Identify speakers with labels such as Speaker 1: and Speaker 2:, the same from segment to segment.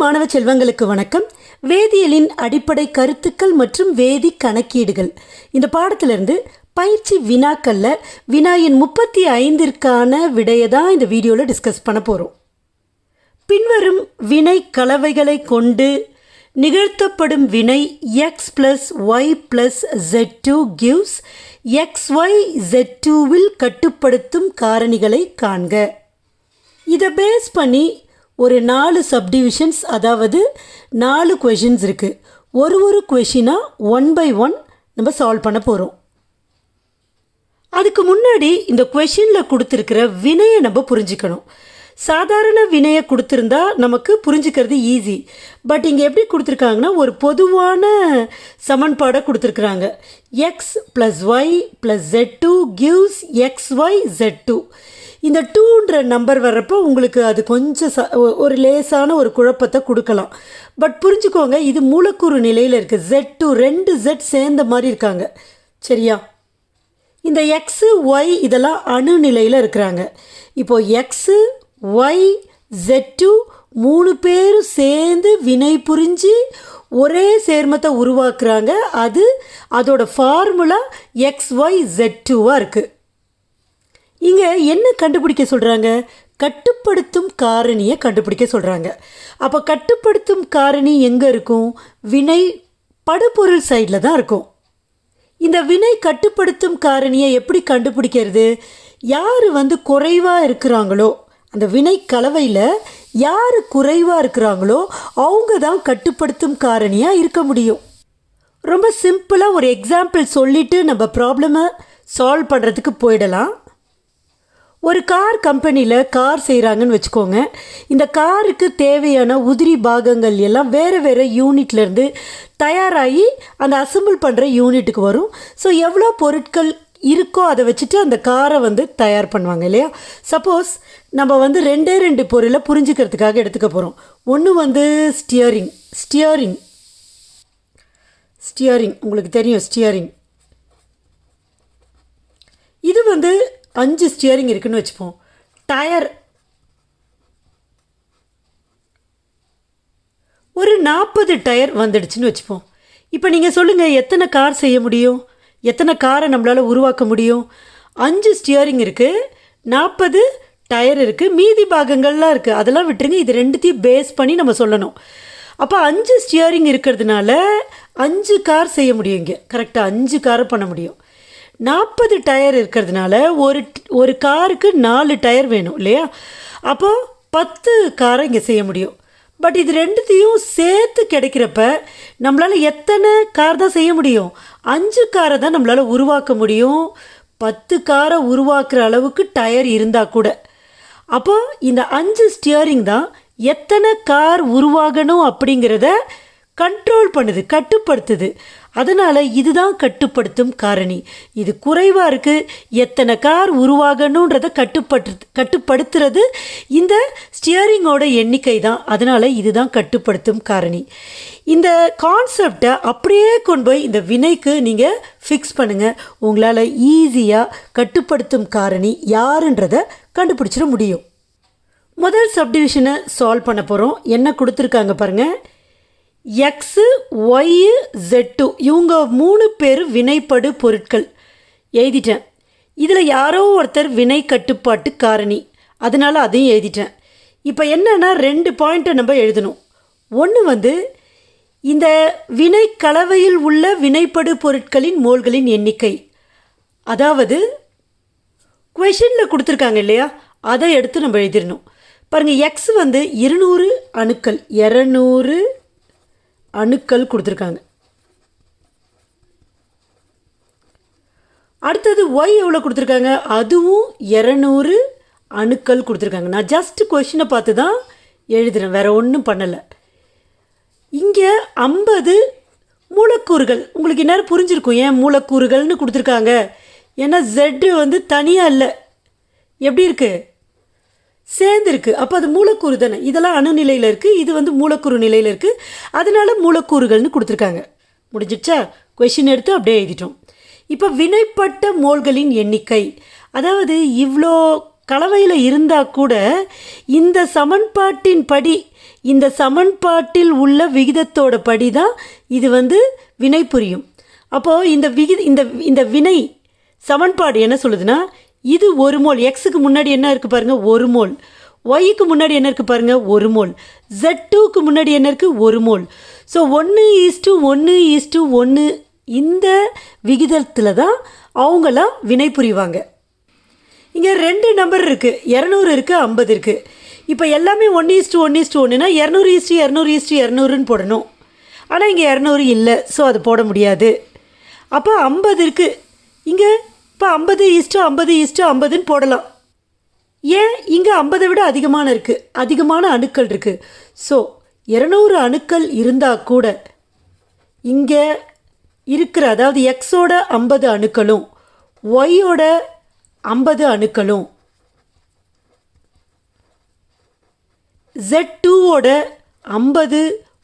Speaker 1: மாணவ செல்வங்களுக்கு வணக்கம். வேதியியலின் அடிப்படை கருத்துக்கள் மற்றும் வேதி கணக்கீடுகள். இந்த பாடத்திலிருந்து பயிற்சி வினாக்கல்ல வினாயின் முப்பத்தி ஐந்திற்கான விடையை தான் இந்த வீடியோவில் டிஸ்கஸ் பண்ண போகிறோம் பின்வரும் வினை கலவைகளை கொண்டு நிகழ்த்தப்படும் வினை X plus Y plus Z two gives X Y Z டூவில் கட்டுப்படுத்தும் காரணிகளை காண்க. இதை பேஸ் பண்ணி ஒரு நாலு சப்டிவிஷன்ஸ் அதாவது நாலு கொஷின்ஸ் இருக்குது ஒரு ஒரு கொஷினாக ஒன் பை ஒன் நம்ம சால்வ் பண்ண போகிறோம் அதுக்கு முன்னாடி இந்த கொஷினில் கொடுத்துருக்கிற வினையை நம்ம புரிஞ்சுக்கணும். சாதாரண வினையை கொடுத்துருந்தா நமக்கு புரிஞ்சுக்கிறது ஈஸி பட் இங்கே எப்படி கொடுத்துருக்காங்கன்னா ஒரு பொதுவான சமன்பாடை கொடுத்துருக்குறாங்க. X plus Y plus Z two gives X Y Z two இந்த டூன்ற நம்பர் வர்றப்போ உங்களுக்கு அது கொஞ்சம் ச ஒரு லேசான ஒரு குழப்பத்தை கொடுக்கலாம். பட் புரிஞ்சுக்கோங்க இது மூலக்கூறு நிலையில் இருக்குது ஜெட் டூ ரெண்டு ஜெட் சேர்ந்த மாதிரி இருக்காங்க. சரியா? இந்த எக்ஸு ஒய் இதெல்லாம் அணு நிலையில் இருக்கிறாங்க. இப்போ எக்ஸு ஒய் ஜெட்டு மூணு பேரும் சேர்ந்து வினை புரிஞ்சு ஒரே சேர்மத்தை உருவாக்குறாங்க. அது அதோட ஃபார்முலா எக்ஸ் ஒய் ஜெட் டூவாக இருக்குது இங்கே என்ன கண்டுபிடிக்க சொல்கிறாங்க கட்டுப்படுத்தும் காரணியை கண்டுபிடிக்க சொல்கிறாங்க அப்போ கட்டுப்படுத்தும் காரணி எங்கே இருக்கும்? வினை படுபொருள் சைடில் தான் இருக்கும். இந்த வினை கட்டுப்படுத்தும் காரணியை எப்படி கண்டுபிடிக்கிறது? யார் வந்து குறைவாக இருக்கிறாங்களோ அந்த வினை கலவையில் யார் குறைவாக இருக்கிறாங்களோ அவங்க தான் கட்டுப்படுத்தும் காரணியாக இருக்க முடியும். ரொம்ப சிம்பிளாக ஒரு எக்ஸாம்பிள் சொல்லிவிட்டு நம்ம ப்ராப்ளமை சால்வ் பண்ணுறதுக்கு போயிடலாம். ஒரு கார் கம்பெனியில் கார் செய்கிறாங்கன்னு வச்சுக்கோங்க. இந்த காருக்கு தேவையான உதிரி பாகங்கள் எல்லாம் வேறு வேறு யூனிட்லேருந்து தயாராகி அந்த அசெம்பிள் பண்ணுற யூனிட்டுக்கு வரும். ஸோ எவ்வளோ பொருட்கள் இருக்கோ அதை வச்சுட்டு அந்த காரை வந்து தயார் பண்ணுவாங்க இல்லையா? சப்போஸ் நம்ம வந்து ரெண்டே ரெண்டு பொருளை புரிஞ்சுக்கிறதுக்காக எடுத்துக்க போகிறோம் ஒன்று வந்து ஸ்டியரிங் ஸ்டியரிங் ஸ்டியரிங் உங்களுக்கு தெரியும் ஸ்டியரிங் இது வந்து அஞ்சு ஸ்டியரிங் இருக்குன்னு வச்சுப்போம். டயர் ஒரு நாற்பது டயர் வந்துடுச்சுன்னு வச்சுப்போம். இப்போ நீங்கள் சொல்லுங்கள் எத்தனை கார் செய்ய முடியும்? எத்தனை காரை நம்மளால் உருவாக்க முடியும்? அஞ்சு ஸ்டியரிங் இருக்குது நாற்பது டயர் இருக்குது மீதி பாகங்கள்லாம் இருக்குது அதெல்லாம் விட்டுருங்க இது ரெண்டுத்தையும் பேஸ் பண்ணி நம்ம சொல்லணும். அப்போ அஞ்சு ஸ்டியரிங் இருக்கிறதுனால அஞ்சு கார் செய்ய முடியும் இங்கே. கரெக்டாக அஞ்சு காரை பண்ண முடியும். நாற்பது டயர் இருக்கிறதுனால ஒரு ஒரு காருக்கு நாலு டயர் வேணும் இல்லையா? அப்போது பத்து காரை இங்கே செய்ய முடியும். பட் இது ரெண்டுத்தையும் சேர்த்து கிடைக்கிறப்ப நம்மளால் எத்தனை கார் தான் செய்ய முடியும்? அஞ்சு காரை தான் நம்மளால் உருவாக்க முடியும். பத்து காரை உருவாக்குற அளவுக்கு டயர் இருந்தால் கூட. அப்போது இந்த அஞ்சு ஸ்டியரிங் தான் எத்தனை கார் உருவாகணும் அப்படிங்கிறத கண்ட்ரோல் பண்ணுது கட்டுப்படுத்துது. அதனால் இதுதான் கட்டுப்படுத்தும் காரணி. இது குறைவாக இருக்குது எத்தனை கார் உருவாகணுன்றதை கட்டுப்பட்டு கட்டுப்படுத்துறது இந்த ஸ்டியரிங்கோட எண்ணிக்கை தான் அதனால் இதுதான் கட்டுப்படுத்தும் காரணி. இந்த கான்செப்டை அப்படியே கொண்டு போய் இந்த வினைக்கு நீங்கள் ஃபிக்ஸ் பண்ணுங்கள் உங்களால் ஈஸியாக கட்டுப்படுத்தும் காரணி யாருன்றதை கண்டுபிடிச்சிட முடியும். முதல் சப்டிவிஷனை சால்வ் பண்ண போகிறோம் என்ன கொடுத்துருக்காங்க பாருங்கள் எக்ஸு ஒய்யு ஜெட்டு இவங்க மூணு பேர் வினைப்படு பொருட்கள். எழுதிட்டேன். இதில் யாரோ ஒருத்தர் வினை கட்டுப்பாட்டு காரணி. அதனால் அதையும் எழுதிட்டேன். இப்போ என்னென்னா ரெண்டு பாயிண்ட்டை நம்ம எழுதணும். ஒன்று வந்து இந்த வினை கலவையில் உள்ள வினைப்படு பொருட்களின் மோல்களின் எண்ணிக்கை. அதாவது கொஷனில் கொடுத்துருக்காங்க இல்லையா? அதை எடுத்து நம்ம எழுதிடணும். பாருங்கள் எக்ஸ் வந்து இருநூறு அணுக்கள். இரநூறு அணுக்கள் கொடுத்துருக்காங்க. அடுத்தது ஒய் எவ்வளோ கொடுத்துருக்காங்க? அதுவும் இரநூறு அணுக்கள் கொடுத்துருக்காங்க. நான் ஜஸ்ட் கொஷினை பார்த்து தான் எழுதுகிறேன் வேற ஒன்றும் பண்ணலை. இங்கே ஐம்பது மூலக்கூறுகள். உங்களுக்கு இந்நேரம் புரிஞ்சிருக்கும். ஏன் மூலக்கூறுகள்னு கொடுத்துருக்காங்க? ஏன்னா ஜெட்டு வந்து தனியாக இல்லை. எப்படி இருக்குது சேர்ந்துருக்கு. அப்போ அது மூலக்கூறு தானே? இதெல்லாம் அணு நிலையில் இருக்குது இது வந்து மூலக்கூறு நிலையில் இருக்குது அதனால் மூலக்கூறுகள்னு கொடுத்துருக்காங்க. முடிஞ்சிடுச்சா? கொஷின் எடுத்து அப்படியே எழுதிட்டோம். இப்போ வினைப்பட்ட மோல்களின் எண்ணிக்கை. அதாவது இவ்வளோ கலவையில் இருந்தால் கூட இந்த சமன்பாட்டின் படி இந்த சமன்பாட்டில் உள்ள விகிதத்தோட படி தான் இது வந்து வினை புரியும். அப்போது இந்த விகித இந்த இந்த வினை சமன்பாடு என்ன சொல்லுதுன்னா இது ஒரு மோல். எக்ஸுக்கு முன்னாடி என்ன இருக்குது பாருங்கள் ஒரு மோல். ஒய்க்கு முன்னாடி என்ன இருக்குது பாருங்கள் ஒரு மோல். ஜெட் டூக்கு முன்னாடி என்ன இருக்குது ஒரு மோல். ஸோ ஒன்று ஈஸ்ட்டு ஒன்று ஈஸ்ட்டு ஒன்று இந்த விகிதத்தில் தான் அவங்களாம் வினை புரிவாங்க. இங்கே ரெண்டு நம்பர் இருக்குது இரநூறு இருக்குது ஐம்பது இருக்குது இப்போ எல்லாமே ஒன் ஈஸ்ட்டு ஒன் ஈஸ்ட்டு ஒன்றுனா இரநூறு ஈஸ்ட்டு இரநூறு ஈஸ்ட்டு இரநூறுன்னு போடணும். ஆனால் இங்கே இரநூறு இல்லை. ஸோ அது போட முடியாது. அப்போ ஐம்பது இருக்குது இங்கே இப்போ ஐம்பது ஈஸ்ட்டு ஐம்பது ஈஸ்ட்டு ஐம்பதுன்னு போடலாம். ஏன்? இங்கே ஐம்பதை விட அதிகமான இருக்குது அதிகமான அணுக்கள் இருக்குது ஸோ இரநூறு அணுக்கள் இருந்தால் கூட இங்கே இருக்கிற அதாவது எக்ஸோட ஐம்பது அணுக்களும் ஒய்யோட ஐம்பது அணுக்களும் ஜெட் டூவோட ஐம்பது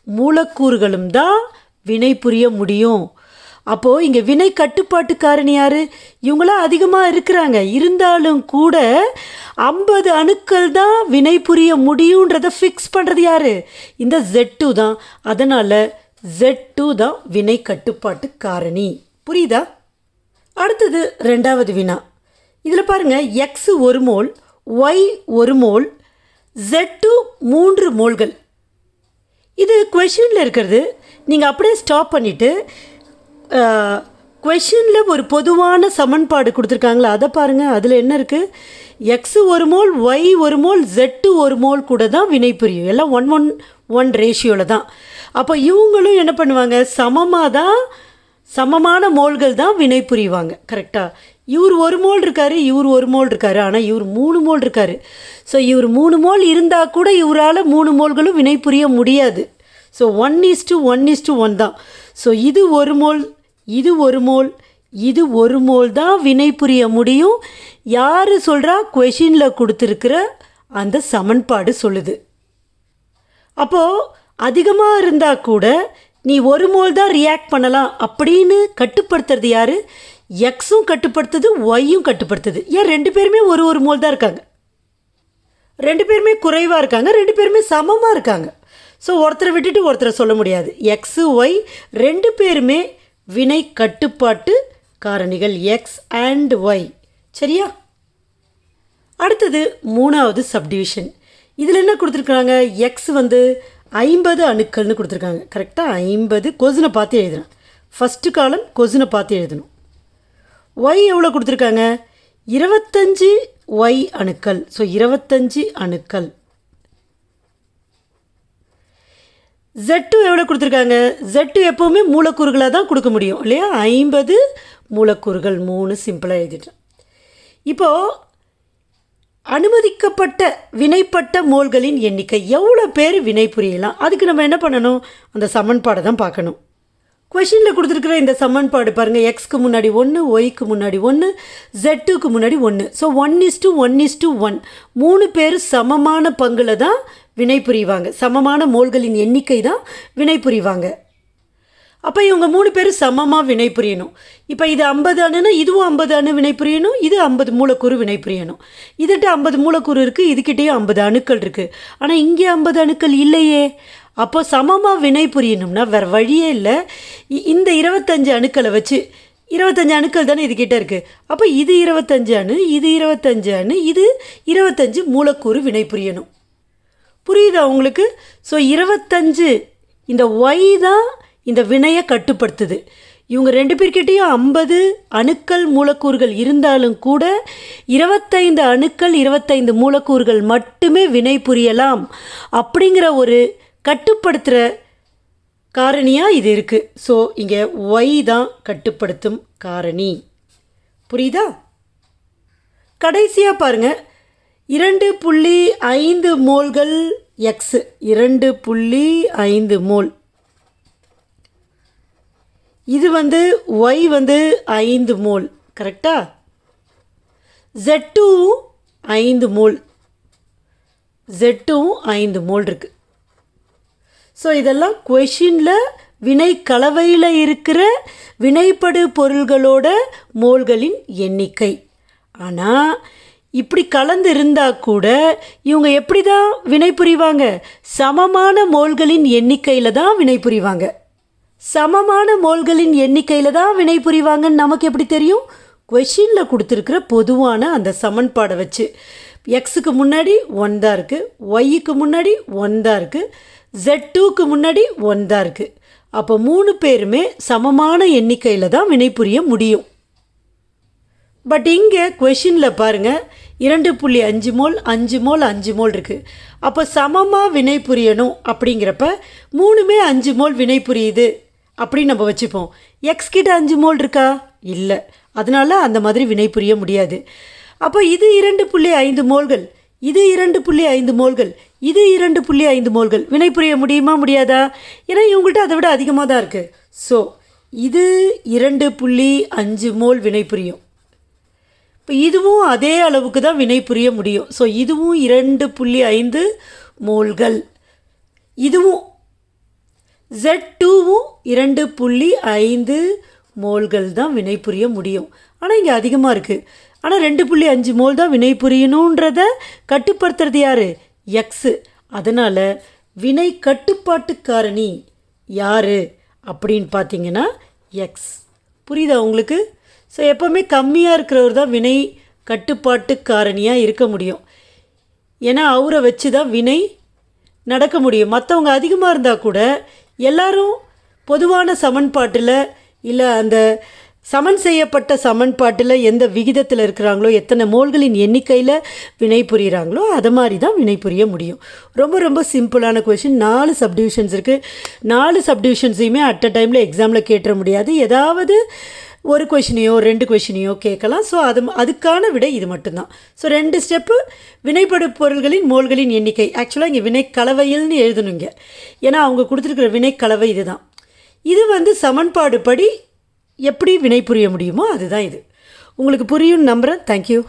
Speaker 1: மூலக்கூறுகளும் தான் வினை புரிய முடியும். அப்போது இங்கே வினை கட்டுப்பாட்டுக்காரன் யார்? இவங்களாம் அதிகமாக இருக்கிறாங்க. இருந்தாலும் கூட ஐம்பது அணுக்கள் தான் வினை புரிய முடியுன்றதை ஃபிக்ஸ் பண்ணுறது யார்? இந்த ஜெட் டூ தான். அதனால் ஜெட் டூ தான் வினை கட்டுப்பாட்டு காரணி புரியுதா? அடுத்தது ரெண்டாவது வினா. இதில் பாருங்கள் எக்ஸ் ஒரு மோல் ஒய் ஒரு மோல் ஜெட்டு மூன்று மோல்கள். இது கொஷினில் இருக்கிறது. நீங்கள் அப்படியே ஸ்டாப் பண்ணிவிட்டு கொஷினில் ஒரு பொதுவான சமன்பாடு கொடுத்துருக்காங்களா அதை பாருங்கள் அதில் என்ன இருக்குது எக்ஸு ஒரு மோல் ஒய் ஒரு மோல் ஜெட்டு ஒரு மோல் கூட தான் வினை புரியும். எல்லாம் ஒன் ஒன் ஒன் ரேஷியோவில் தான். அப்போ இவங்களும் என்ன பண்ணுவாங்க? சமமாக தான் சமமான மோல்கள் தான் வினை புரிவாங்க. கரெக்டாக இவர் ஒரு மோல் இருக்காரு இவர் ஒரு மோல் இருக்காரு. ஆனால் இவர் மூணு மோல் இருக்காரு. ஸோ இவர் மூணு மோல் இருந்தால் கூட இவரால் மூணு மோல்களும் வினை புரிய முடியாது. So one is to one is to one தான். ஸோ இது ஒரு மோல் இது ஒரு மோல் இது ஒரு மோல் தான் வினை புரிய முடியும். யார் சொல்கிறா கொஷினில் கொடுத்துருக்கிற அந்த சமன்பாடு சொல்லுது. அப்போது அதிகமாக இருந்தால் கூட நீ ஒரு மோல் தான் ரியாக்ட் பண்ணலாம் அப்படின்னு கட்டுப்படுத்துறது யார்? எக்ஸும் கட்டுப்படுத்துது ஒய்யும் கட்டுப்படுத்துது. ஏன் ரெண்டு பேருமே ஒரு ஒரு மோல் தான் இருக்காங்க? ரெண்டு பேருமே குறைவாக இருக்காங்க ரெண்டு பேருமே சமமாக இருக்காங்க. ஸோ ஒருத்தரை விட்டுட்டு ஒருத்தரை சொல்ல முடியாது. எக்ஸு ஒய் ரெண்டு பேருமே வினை கட்டுப்பாட்டு காரணிகள் எக்ஸ் அண்ட் ஒய் சரியா? அடுத்தது மூணாவது சப்டிவிஷன் இதில் என்ன கொடுத்துருக்காங்க எக்ஸ் வந்து ஐம்பது அணுக்கள்னு கொடுத்துருக்காங்க. கரெக்டாக ஐம்பது கொசுனை பார்த்து எழுதணும் ஃபஸ்ட்டு காலம் கொசுனை பார்த்து எழுதணும். ஒய் எவ்வளோ கொடுத்துருக்காங்க? இருபத்தஞ்சு ஒய் அணுக்கள். ஸோ இருபத்தஞ்சு அணுக்கள். ஜெட்டு எவ்வளோ கொடுத்துருக்காங்க? ஜெட்டு எப்போவுமே மூலக்கூறுகளாக தான் கொடுக்க முடியும் இல்லையா? ஐம்பது மூலக்கூறுகள் மூணு சிம்பிளாக எழுதிட்டேன். இப்போது அனுமதிக்கப்பட்ட வினைப்பட்ட மோல்களின் எண்ணிக்கை எவ்வளோ பேர் வினை புரியலாம்? அதுக்கு நம்ம என்ன பண்ணணும்? அந்த சமன்பாடை தான் பார்க்கணும். கொஷினில் கொடுத்துருக்குற இந்த சமன்பாடு பாருங்கள் எக்ஸ்க்கு முன்னாடி ஒன்று ஒய்க்கு முன்னாடி ஒன்று ஜெட்டுக்கு முன்னாடி ஒன்று so one is to one is to one மூணு பேர் சமமான பங்கில் தான் வினை புரிவாங்க சமமான மோல்களின் எண்ணிக்கை தான் வினை புரிவாங்க அப்போ இவங்க மூணு பேரும் சமமாக வினை புரியணும் இப்போ இது ஐம்பது அணுன்னா இதுவும் ஐம்பது அணு வினை புரியணும் இது ஐம்பது மூலக்கூறு வினை புரியணும் இதுகிட்ட ஐம்பது மூலக்கூறு இருக்குது இதுக்கிட்டேயும் ஐம்பது அணுக்கள் இருக்குது ஆனால் இங்கே ஐம்பது அணுக்கள் இல்லையே. அப்போ சமமாக வினை புரியணும்னா வேறு வழியே இல்லை. இ- இந்த இருபத்தஞ்சு அணுக்களை வச்சு இருபத்தஞ்சு அணுக்கள் தானே இதுக்கிட்ட இருக்குது அப்போ இது இருபத்தஞ்சு அணு இது இருபத்தஞ்சு அணு இது இருபத்தஞ்சு மூலக்கூறு வினை புரியணும் புரியுதா உங்களுக்கு? ஸோ இருபத்தஞ்சு இந்த ஒய் தான் இந்த வினையை கட்டுப்படுத்துது. இவங்க ரெண்டு பேர்கிட்டையும் ஐம்பது அணுக்கள் மூலக்கூறுகள் இருந்தாலும் கூட இருபத்தைந்து அணுக்கள் இருபத்தைந்து மூலக்கூறுகள் மட்டுமே வினை புரியலாம். அப்படிங்கிற ஒரு கட்டுப்படுத்துகிற காரணியாக இது இருக்குது ஸோ இங்கே ஒய் தான் கட்டுப்படுத்தும் காரணி. புரியுதா? கடைசியாக பாருங்கள் இரண்டு புள்ளி ஐந்து மோல்கள் எக்ஸ் இரண்டு புள்ளி ஐந்து மோல் இது வந்து ஒய் வந்து ஐந்து மோல் கரெக்டா? ஜெட்டும் ஐந்து மோல் ஜெட்டும் ஐந்து மோல் இருக்குது ஸோ இதெல்லாம் கொஷினில் வினை கலவையில் இருக்கிற வினைப்படு பொருள்களோட மோல்களின் எண்ணிக்கை. ஆனால் இப்படி கலந்து இருந்தால் கூட இவங்க எப்படி தான் வினை புரிவாங்க? சமமான மோள்களின் எண்ணிக்கையில் தான் வினை புரிவாங்க. சமமான மோள்களின் எண்ணிக்கையில் தான் வினை புரிவாங்கன்னு நமக்கு எப்படி தெரியும்? கொஷினில் கொடுத்துருக்குற பொதுவான அந்த சமன்பாடை வச்சு. எக்ஸுக்கு முன்னாடி ஒன் தான் இருக்குது ஒய்க்கு முன்னாடி ஒன் தான் இருக்குது ஜெட் டூக்கு முன்னாடி ஒன் தான் இருக்குது அப்போ மூணு பேருமே சமமான எண்ணிக்கையில் தான் வினை புரிய முடியும். பட் இங்கே கொஷினில் பாருங்கள் இரண்டு புள்ளி அஞ்சு மோல் அஞ்சு மோல் அஞ்சு மோல் இருக்குது அப்போ சமமாக வினை புரியணும் அப்படிங்கிறப்ப மூணுமே அஞ்சு மோல் வினை புரியுது அப்படின்னு நம்ம வச்சுப்போம். எக்ஸ் கிட்ட அஞ்சு மோல் இருக்கா? இல்லை. அதனால அந்த மாதிரி வினை புரிய முடியாது. அப்போ இது இரண்டு புள்ளி ஐந்து மோல்கள் இது இரண்டு புள்ளி ஐந்து மோல்கள் இது இரண்டு புள்ளி ஐந்து மோல்கள். வினை புரிய முடியுமா முடியாதா? ஏன்னா இவங்கள்ட்ட அதை விட அதிகமாக தான் இருக்குது ஸோ இது இரண்டு புள்ளி அஞ்சு மோல் வினை புரியும். இப்போ இதுவும் அதே அளவுக்கு தான் வினை புரிய முடியும். ஸோ இதுவும் இரண்டு புள்ளி ஐந்து மோல்கள் இதுவும் ஜெட் டூவும் இரண்டு புள்ளி ஐந்து மோல்கள் தான் வினை புரிய முடியும். ஆனால் இங்கே அதிகமாக இருக்குது ஆனால் ரெண்டு புள்ளி அஞ்சு மோல் தான் வினை புரியணுன்றத கட்டுப்படுத்துறது யார்? எக்ஸு அதனால் வினை கட்டுப்பாட்டு காரணி யார் அப்படின்னு பார்த்தீங்கன்னா எக்ஸ் புரியுதா உங்களுக்கு? ஸோ எப்போவுமே கம்மியாக இருக்கிறவர் தான் வினை கட்டுப்பாட்டு காரணியாக இருக்க முடியும். ஏன்னா அவரை வச்சு தான் வினை நடக்க முடியும். மற்றவங்க அதிகமாக இருந்தால் கூட எல்லாரும் பொதுவான சமன்பாட்டில் இல்லை அந்த சமன் செய்யப்பட்ட சமன்பாட்டில் எந்த விகிதத்தில் இருக்கிறாங்களோ எத்தனை மோல்களின் எண்ணிக்கையில் வினை புரிகிறாங்களோ அதை மாதிரி தான் வினை புரிய முடியும். ரொம்ப ரொம்ப சிம்பிளான கொஷின் நாலு சப்டிவிஷன்ஸ் இருக்குது நாலு சப்டிவிஷன்ஸையுமே அட் அ டைமில் எக்ஸாமில் கேட்டுற முடியாது. ஏதாவது ஒரு கொஷினையோ ரெண்டு கொஷினையோ கேட்கலாம். ஸோ அது அதுக்கான விடை இது மட்டும்தான். ஸோ ரெண்டு ஸ்டெப்பு வினைப்படு பொருள்களின் மோல்களின் எண்ணிக்கை. ஆக்சுவலாக இங்கே வினை கலவையில்னு எழுதணுங்க. ஏன்னா அவங்க கொடுத்துருக்குற வினைக்கலவை இது இதுதான். இது வந்து சமன்பாடு படி எப்படி வினை புரிய முடியுமோ அதுதான் இது. உங்களுக்கு புரியும் நம்புகிறேன் தேங்க்யூ